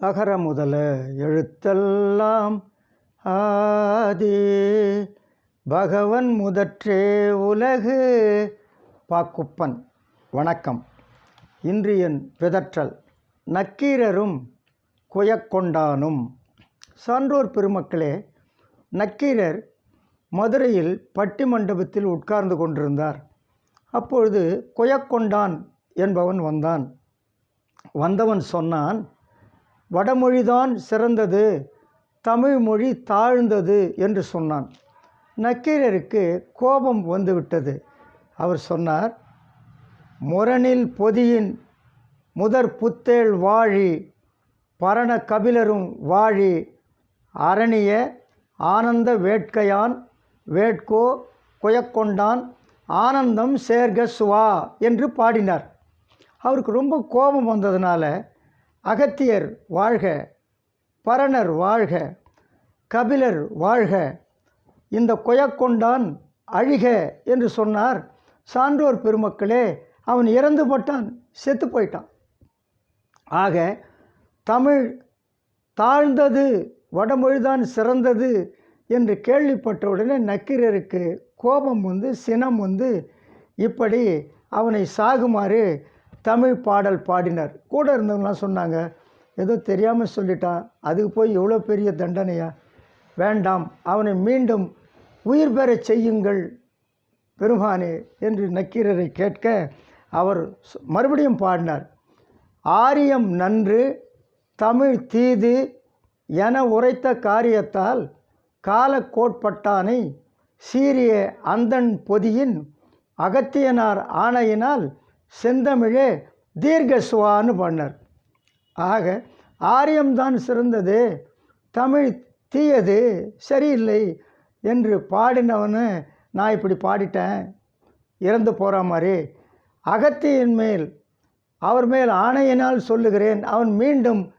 அகர முதல எழுத்தெல்லாம் ஆதி. பகவன் முதற்றே உலகு. பாக்குப்பன் வணக்கம். இன்று என் பிதற்றல் நக்கீரரும் குயக்கொண்டானும். சான்றோர் பெருமக்களே நக்கீரர் மதுரையில் பட்டி மண்டபத்தில் உட்கார்ந்து கொண்டிருந்தார். அப்பொழுது குயக்கொண்டான் என்பவன் வந்தான். வந்தவன் சொன்னான் வடமொழிதான் சிறந்தது தமிழ் மொழி தாழ்ந்தது என்று சொன்னான். நக்கீரருக்கு கோபம் வந்துவிட்டது. அவர் சொன்னார் முரணில் பொதியின் முதற் புத்தேள் வாழி பரண கபிலரும் வாழி அரணிய ஆனந்த வேட்கையான் வேட்கோ குயக்கொண்டான் ஆனந்தம் சேர்க சுவா என்று பாடினார். அவருக்கு ரொம்ப கோபம் வந்ததுனால அகத்தியர் வாழ்க பரணர் வாழ்க கபிலர் வாழ்க. இந்த கொயக்கொண்டான் அழிக என்று சொன்னார். சான்றோர் பெருமக்களே அவன் இறந்து போட்டான் செத்து போயிட்டான். ஆக தமிழ் தாழ்ந்தது வடமொழிதான் சிறந்தது என்று கேள்விப்பட்ட உடனே நக்கீரருக்கு கோபம் வந்து சினம் வந்து இப்படி அவனை சாகுமாறு தமிழ் பாடல் பாடினார். கூட இருந்தவங்களாம் சொன்னாங்க ஏதோ தெரியாமல் சொல்லிட்டான் அதுக்கு போய் எவ்வளோ பெரிய தண்டனையா? வேண்டாம் அவனை மீண்டும் உயிர் பெறச் செய்யுங்கள் பெருமானே என்று நக்கீரரை கேட்க அவர் மறுபடியும் பாடினார். ஆரியம் நன்று தமிழ் தீது என உரைத்த காரியத்தால் காலக்கோட்பட்டானை சீரிய அந்தன் பொதியின் அகத்தியனார் ஆணையினால் செந்தமிழே தீர்க்கசுவான்னு பண்ணார் ஆக ஆரியம்தான் சிறந்தது தமிழ் தீயது சரியில்லை என்று பாடினவனு நான் இப்படி பாடிட்டேன். இறந்து போகிற மாதிரி அகத்தியின் மேல் அவர் மேல் ஆணையினால் சொல்லுகிறேன் அவன் மீண்டும்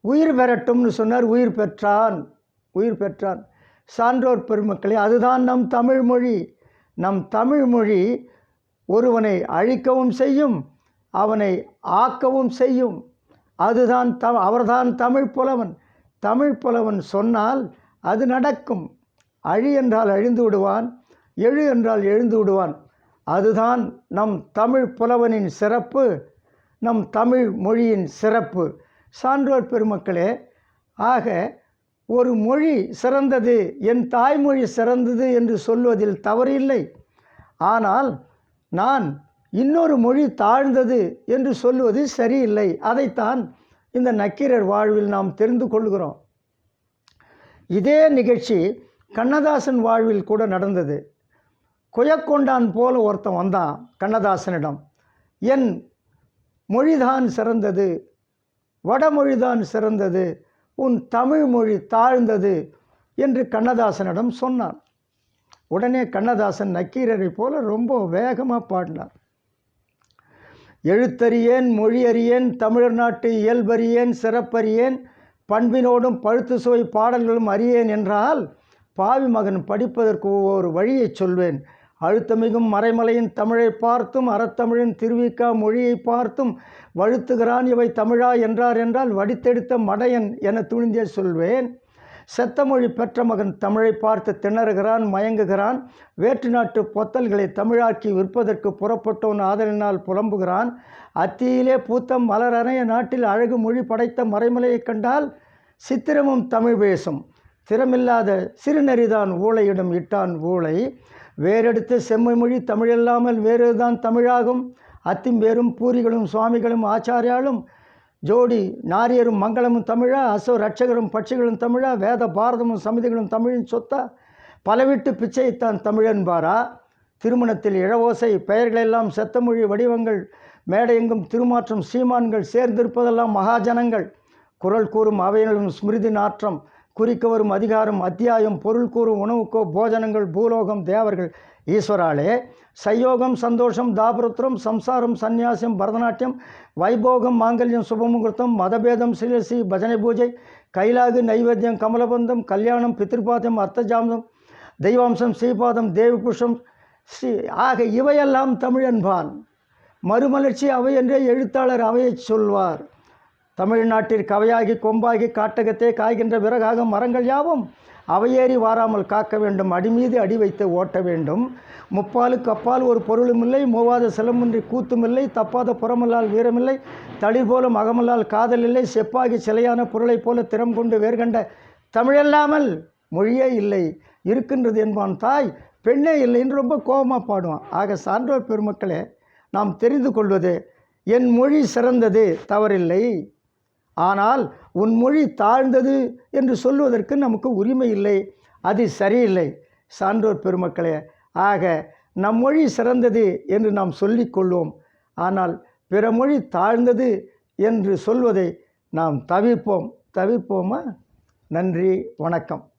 உயிர் பெறட்டும்னு சொன்னார் உயிர் பெற்றான் உயிர் பெற்றான். சான்றோர் பெருமக்களே அதுதான் நம் தமிழ்மொழி. நம் தமிழ்மொழி ஒருவனை அழிக்கவும் செய்யும் அவனை ஆக்கவும் செய்யும். அதுதான் த அவர்தான் தமிழ் புலவன். தமிழ் புலவன் சொன்னால் அது நடக்கும். அழி என்றால் அழிந்து விடுவான் எழு என்றால் எழுந்து விடுவான். அதுதான் நம் தமிழ் புலவனின் சிறப்பு நம் தமிழ் மொழியின் சிறப்பு. சான்றோர் பெருமக்களே ஆக ஒரு மொழி சிறந்தது என் தாய்மொழி சிறந்தது என்று சொல்வதில் தவறில்லை. ஆனால் நான் இன்னொரு மொழி தாழ்ந்தது என்று சொல்லுவது சரியில்லை. அதைத்தான் இந்த நக்கீரர் வாழ்வில் நாம் தெரிந்து கொள்கிறோம். இதே நிகழ்ச்சி கண்ணதாசன் வாழ்வில் கூட நடந்தது. குயக்கொண்டான் போல ஒருத்தன் வந்தான் கண்ணதாசனிடம். என் மொழிதான் சிறந்தது வடமொழிதான் சிறந்தது உன் தமிழ் மொழி தாழ்ந்தது என்று கண்ணதாசனிடம் சொன்னான். உடனே கண்ணதாசன் நக்கீரரை போல ரொம்ப வேகமாக பாடினார். எழுத்தறியேன் மொழியறியேன் தமிழர் நாட்டு இயல்பறியேன் சிறப்பறியேன் பண்பினோடும் பழுத்து சுவை பாடல்களும் அறியேன் என்றால் பாவி மகன் படிப்பதற்கு ஒரு வழியைச் சொல்வேன். அழுத்தமிகும் மறைமலையின் தமிழை பார்த்தும் அறத்தமிழின் திருவிக்கா மொழியை பார்த்தும் வழுத்துகிறான் இவை தமிழா என்றார் என்றால் வடித்தெடுத்த மடையன் என துணிந்தே சொல்வேன். செத்தமொழி பெற்ற மகன் தமிழை பார்த்து திணறுகிறான் மயங்குகிறான். வேற்று நாட்டு பொத்தல்களை தமிழாக்கி விற்பதற்கு புறப்பட்டோன் ஆதலினால் புலம்புகிறான். அத்தியிலே பூத்தம் மலரணைய நாட்டில் அழகு மொழி படைத்த மறைமலையைக் கண்டால் சித்திரமும் தமிழ் பேசும் திறமில்லாத சிறுநெறிதான் ஊழையிடும் இட்டான் ஊழை. வேறெடுத்த செம்மை மொழி தமிழில்லாமல் வேறுதான் தமிழாகும். அத்திம்பேரும் பூரிகளும் சுவாமிகளும் ஆச்சாரியாலும் ஜோடி நாரியரும் மங்களமும் தமிழா அசோ ரட்சகரும் பட்சிகளும் தமிழா வேத பாரதமும் சமிதிகளும் தமிழின் சொத்தா பலவிட்டு பிச்சைத்தான் தமிழன்பாரா திருமணத்தில் இழவோசை பெயர்களெல்லாம் செத்தமொழி வடிவங்கள் மேடையெங்கும் திருமாற்றம் சீமான்கள் சேர்ந்திருப்பதெல்லாம் மகாஜனங்கள். குரல் கூறும் அவைகளும் ஸ்மிருதி நாற்றம் குறிக்க வரும் அதிகாரம் அத்தியாயம் பொருள் கூறும் உணவுக்கோ போஜனங்கள் பூலோகம் தேவர்கள். ஈஸ்வராலே சயோகம் சந்தோஷம் தாபருத்திரம் சம்சாரம் சந்நியாசம் பரதநாட்டியம் வைபோகம் மாங்கல்யம் சுபமுகூர்த்தம் மதபேதம் சிலசி பஜனை பூஜை கைலாகு நைவேத்தியம் கமலபந்தம் கல்யாணம் பித்திருப்பாதம் அர்த்தஜாமதம் தெய்வாம்சம் ஸ்ரீபாதம் தேவிபுஷம் ஸ்ரீ ஆக இவையெல்லாம் தமிழன்பான் மறுமலர்ச்சி அவை என்றே எழுத்தாளர் அவையைச் சொல்வார். தமிழ்நாட்டில் கவையாகி கொம்பாகி காட்டகத்தே காய்கின்ற விறகாக மரங்கள் யாவும் அவையேறி வாராமல் காக்க வேண்டும். அடிமீது அடி வைத்து ஓட்ட வேண்டும். முப்பாலுக்கு அப்பால் ஒரு பொருளுமில்லை மூவாத சிலமின்றி கூத்துமில்லை தப்பாத புறமல்லால் வீரமில்லை. தளிர் போல மகமல்லால் காதல் இல்லை. செப்பாகி சிலையான பொருளைப் போல திறம் கொண்டு வேர்கண்ட தமிழல்லாமல் மொழியே இல்லை. இருக்கின்றது என்பான் தாய். பெண்ணே இல்லைன்னு ரொம்ப கோபமாக பாடுவான். ஆக சான்றோர் பெருமக்களே நாம் தெரிந்து கொள்வது என் மொழி சிறந்தது தவறில்லை. ஆனால் உன் மொழி தாழ்ந்தது என்று சொல்வதற்கு நமக்கு உரிமை இல்லை. அது சரியில்லை சான்றோர் பெருமக்களே. ஆக நம் மொழி சிறந்தது என்று நாம் சொல்லிக்கொள்வோம் ஆனால் பிற மொழி தாழ்ந்தது என்று சொல்வதை நாம் தவிர்ப்போம். தவிர்ப்போமா? நன்றி வணக்கம்.